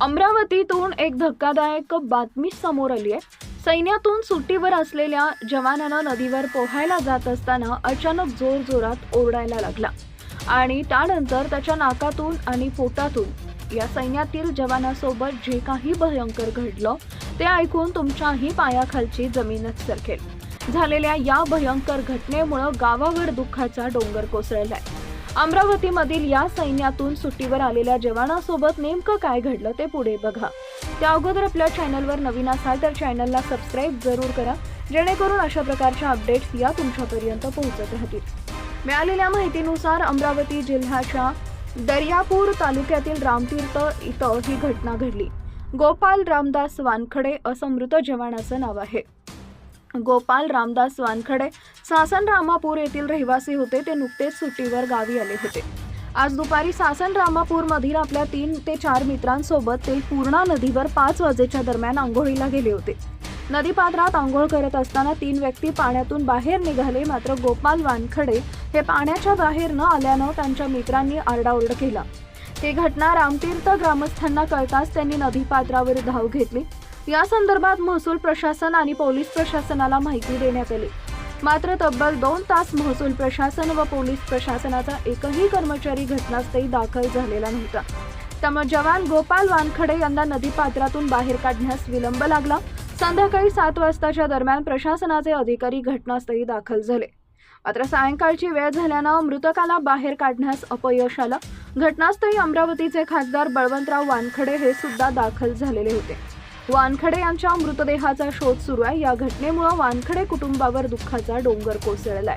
अमरावतीतून एक धक्कादायक बातमी समोर आली आहे. सैन्यातून सुट्टीवर असलेल्या जवानानं नदीवर पोहायला जात असताना अचानक जोरजोरात ओरडायला लागला. आणि त्यानंतर त्याच्या नाकातून आणि पोटातून या सैन्यातील जवानासोबत जे काही भयंकर घडलं ते ऐकून तुमच्याही पायाखालची जमीनच सरकेल. झालेल्या या भयंकर घटनेमुळं गावावर दुःखाचा डोंगर कोसळलाय. अमरावतीमधील या सैन्यातून सुट्टीवर आलेल्या जवानासोबत नेमकं काय घडलं ते पुढे बघा. त्या अगोदर आपल्या चॅनलवर नवीन असाल तर चॅनलला सबस्क्राईब जरूर करा. जेणेकरून अशा प्रकारच्या अपडेट्स या तुमच्यापर्यंत पोहोचत राहतील. मिळालेल्या माहितीनुसार अमरावती जिल्ह्याच्या दर्यापूर तालुक्यातील रामतीर्थ इथं ही घटना घडली. गोपाल रामदास वानखडे असं मृत जवानाचं नाव आहे. गोपाल रामदास वानखडे सासन रामापूर येथील रहिवासी होते. ते नुकतेच सुट्टीवर गावी आले होते. आज दुपारी सासन रामापूरमधील आपल्या तीन ते चार मित्रांसोबत ते पूर्णा नदीवर पाच वाजेच्या दरम्यान आंघोळीला गेले होते. नदीपात्रात आंघोळ करत असताना तीन व्यक्ती पाण्यातून बाहेर निघाले. मात्र गोपाल वानखडे हे पाण्याच्या बाहेर न आल्यानं त्यांच्या मित्रांनी आरडाओरड केला. ही घटना रामतीर्थ ग्रामस्थांना कळताच त्यांनी नदीपात्रावर धाव घेतली. या संदर्भात महसूल प्रशासन आणि पोलीस प्रशासनाला माहिती देण्यात आली. मात्र तब्बल दोन तास महसूल प्रशासन व पोलीस प्रशासनाचा एकही कर्मचारी घटनास्थळी दाखल झालेला नव्हता. त्यामुळे जवान गोपाल वानखडे यांना नदीपात्रातून बाहेर काढण्यास विलंब लागला. संध्याकाळी सात वाजताच्या दरम्यान प्रशासनाचे अधिकारी घटनास्थळी दाखल झाले. मात्र सायंकाळची वेळ झाल्यानं मृतकाला बाहेर काढण्यास अपयश आलं. घटनास्थळी अमरावतीचे खासदार बळवंतराव वानखडे हे सुद्धा दाखल झालेले होते. वानखडे यांच्या मृतदेहाचा शोध सुरू आहे. या घटनेमुळे वानखडे कुटुंबावर दुःखाचा डोंगर कोसळलाय.